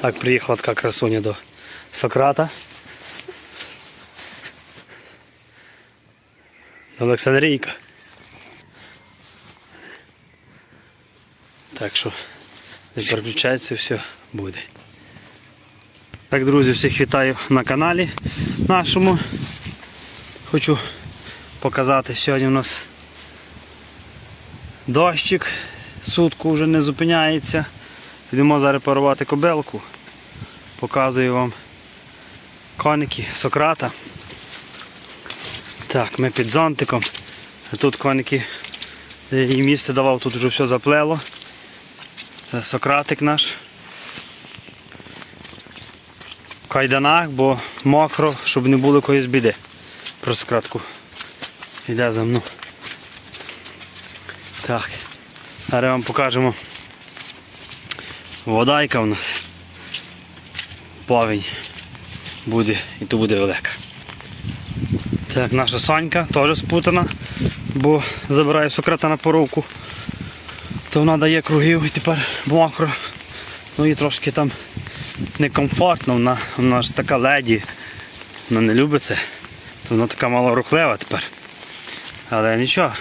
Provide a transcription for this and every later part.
Так, приїхала така красуня до Сократа. Олександрійка. Так що не переключається, все буде. Так, друзі, всіх вітаю на каналі нашому. Хочу показати сьогодні у нас дощик, сутку вже не зупиняється. Йдемо зараз парувати кобелку. Показую вам коники Сократа. Так, ми під зонтиком. Тут коники, де їй місце давав, тут вже все заплело. Це Сократик наш. В кайданах, бо мокро, щоб не було якоїсь біди. Про Сократку. Йде за мною. Так. Зараз вам покажемо. Вода, яка у нас. Плавень буде і то буде велика. Так, наша Санька теж спутана, бо забирає Сократа на поровку. То вона дає кругів і тепер мокро. Ну і трошки там некомфортно, вона, вона ж така леді, вона не любить це. То вона така малорухлива тепер. Але нічого.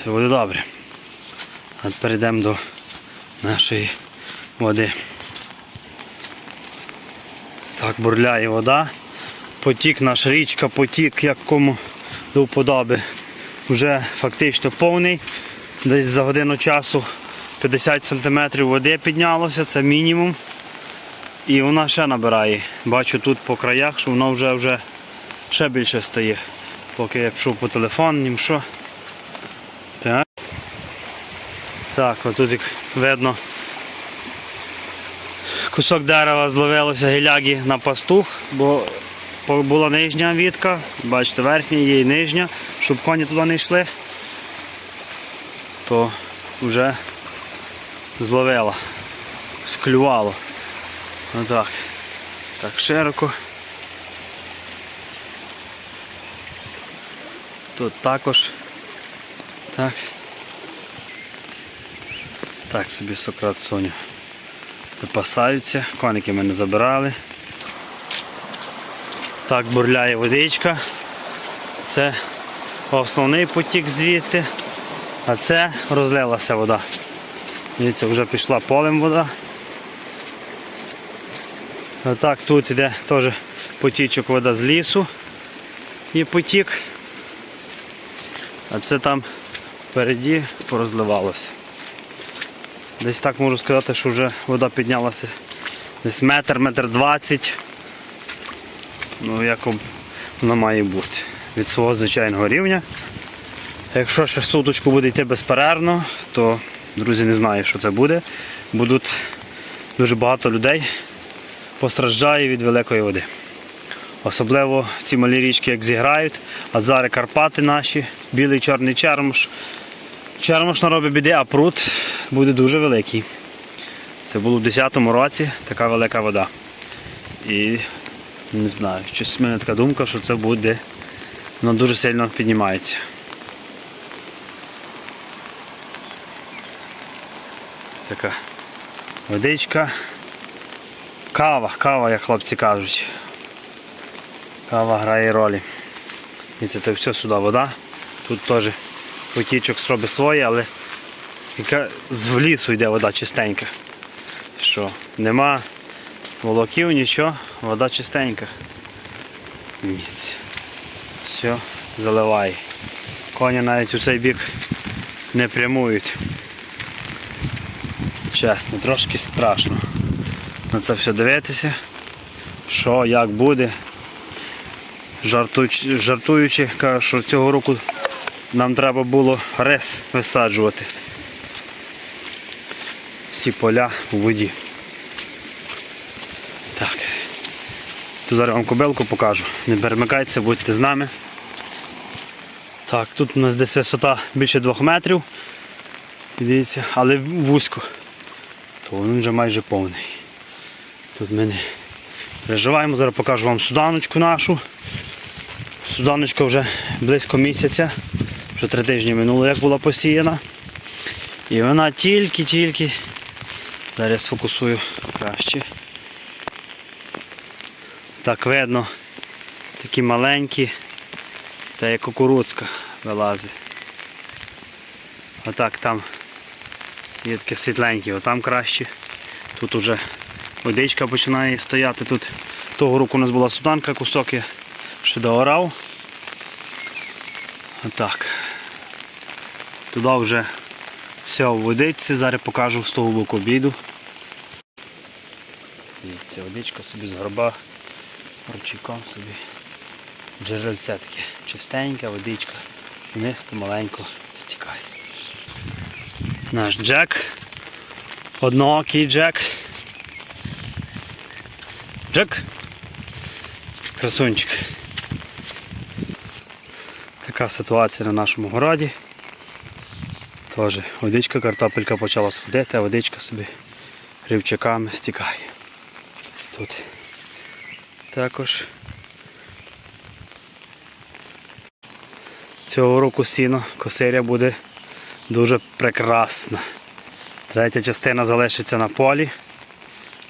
Все буде добре. А тепер йдемо до нашої води. Так, бурляє вода. Потік наш річка, потік, як кому до вподоби. Вже фактично повний. Десь за годину часу 50 см води піднялося, це мінімум. І вона ще набирає. Бачу тут по краях, що воно вже вже ще більше стає. Поки я пішов по телефону, що. Так. Так, отут як видно. Кусок дерева зловилося гіляги на пастух, бо була нижня вітка, бачите, верхня є і нижня, щоб коні туди не йшли, то вже зловила, склювало. Отак. Так широко. Тут також. Так. Так собі Сократ Соню випасаються, коники ми не забирали. Так бурляє водичка. Це основний потік звідти, а це розлилася вода. Дивіться, вже пішла полем вода. А так тут йде теж потічок вода з лісу і потік. А це там впереді порозливалося. Десь так можу сказати, що вже вода піднялася десь метр, метр двадцять. Ну, як вона має бути від свого звичайного рівня. Якщо ще суточку буде йти безперервно, то, друзі, не знаю, що це буде. Будуть дуже багато людей постраждає від великої води. Особливо ці малі річки як зіграють, а зараз Карпати наші, білий чорний чермош. Чермош наробить біди, а пруд буде дуже великий. Це було в 10-му році така велика вода. І не знаю, щось в мене така думка, що це буде, воно дуже сильно піднімається. Така водичка. Кава, кава, як хлопці кажуть. Кава грає ролі. І це, це все сюди вода. Тут теж потічок зробить своє, але яка з лісу йде вода чистенька. Що, нема волоків, нічого, вода чистенька. Все, заливає. Коні навіть у цей бік не прямують. Чесно, трошки страшно на це все дивитися, що, як буде. Жартуючи, жартуючи, кажу, що цього року нам треба було рес висаджувати. Всі поля у воді. Так. Тут зараз вам кобилку покажу. Не перемикайтеся, будьте з нами. Так, тут у нас десь висота більше двох метрів. Дивіться, але вузько. То він вже майже повний. Тут ми не переживаємо, зараз покажу вам суданочку нашу. Суданочка вже близько місяця, вже три тижні минуло, як була посіяна. І вона тільки-тільки. Зараз сфокусую краще. Так видно. Такі маленькі. Та як кукурудзка вилазить. Отак там є таке світленьке, отам краще. Тут уже водичка починає стояти. Тут того року у нас була суданка, кусок я ще доорав. Отак. Туди вже все в водичці, зараз покажу з того боку обіду. Дивіться, водичка собі з горба ручейком собі. Джерельце таке чистенька водичка. Вниз помаленьку стікає. Наш Джек. Одноокий Джек. Джек. Красунчик. Така ситуація на нашому городі. Теж водичка, картопелька почала сходити, а водичка собі рівчаками стікає. Тут також цього року сіно косиря буде дуже прекрасна. Третя частина залишиться на полі,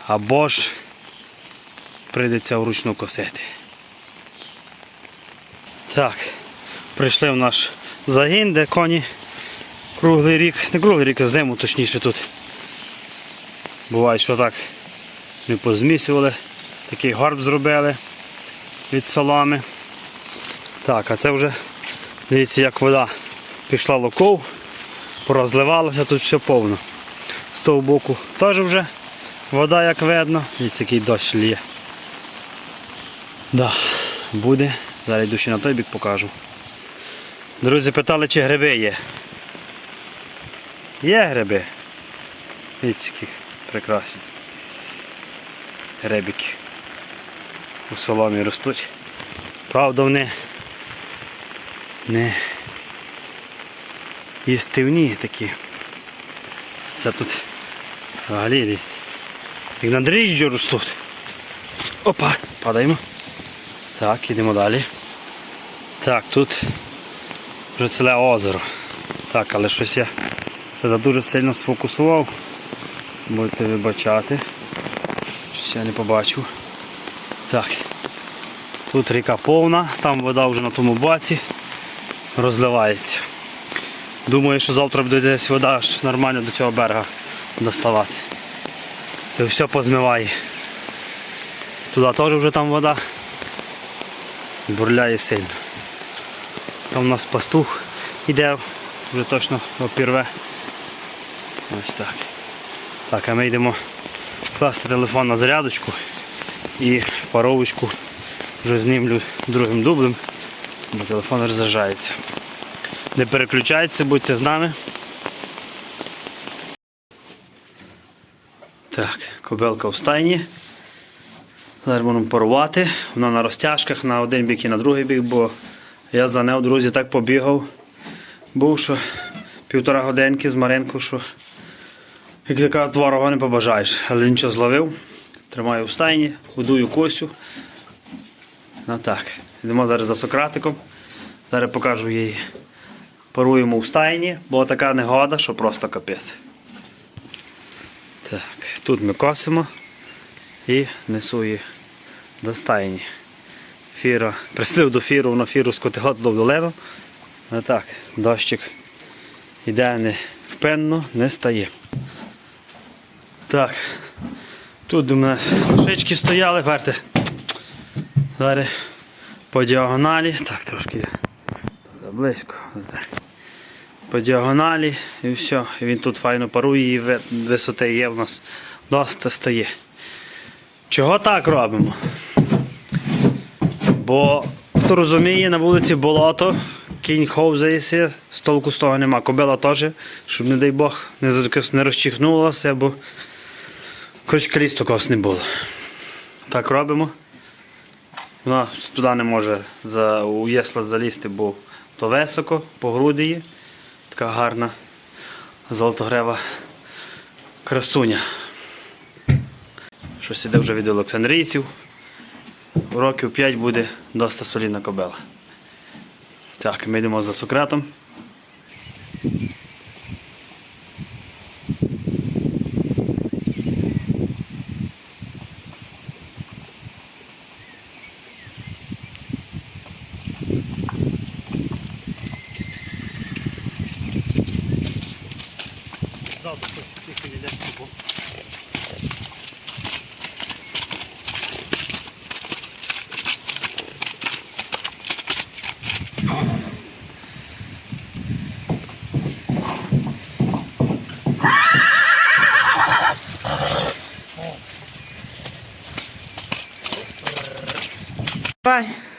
або ж прийдеться вручну косити. Так, прийшли в наш загін, де коні круглий рік, не круглий рік, а зиму точніше тут. Буває, що так не позмісювали, такий горб зробили від соломи. Так, а це вже, дивіться, як вода пішла локов, порозливалася, тут все повно. З того боку теж вже вода, як видно, дивіться, який дощ лє. Да, буде. Зараз йду ще на той бік покажу. Друзі питали, чи гриби є. Є гриби. Дивіться, які прекрасні. Грибики. У соломі ростуть. Правда, вони не їстивні такі. Це тут взагалі як на дріжджі ростуть. Опа, падаємо. Так, ідемо далі. Так, тут вже ціле озеро. Так, але щось я це дуже сильно сфокусував. Будете вибачати. Я не побачив. Так. Тут ріка повна, там вода вже на тому баці розливається. Думаю, що завтра буде десь вода аж нормально до цього берега доставати. Це все позмиває. Туди теж вже там вода бурляє сильно. Там у нас пастух іде, вже точно опірве. Ось так. Так, а ми йдемо класти телефон на зарядочку і паровочку вже знімлю другим дублем, бо телефон розряджається. Не переключайтеся, будьте з нами. Так, кобилка в стайні. Зараз будемо парувати. Вона на розтяжках на один бік і на другий бік, бо я за нею, друзі, так побігав. Був, що півтора годинки з Маринку, що як така творога не побажаєш. Але нічого зловив. Тримаю в стайні, годую косю. Ну так. Йдемо зараз за Сократиком. Зараз покажу їй. Паруємо в стайні, бо така негода, що просто капець. Так, тут ми косимо і несу її до стайні. Фіра, прислив до фіру, воно фіру скотило туди долину. А так, дощик іде не впевнено, не стає. Так, тут у нас шички стояли, верте. Зараз по діагоналі. Так, трошки близько. По діагоналі і все. Він тут файно парує і висоти є в нас досить стає. Чого так робимо? Бо хто розуміє, на вулиці болото, кінь ховзається, з толку з того нема. Кобила теж, щоб, не дай Бог, не, розчихнулася, бо коротше каліс такого не було. Так робимо. Вона туди не може за, у єсла залізти, бо то високо, по груди є. Така гарна золотогрева красуня. Щось іде вже від олександрійців. Років 5 буде доста солідна кобела. Так, ми йдемо за Сократом. caldo poi tutti quelli del tubo Bye.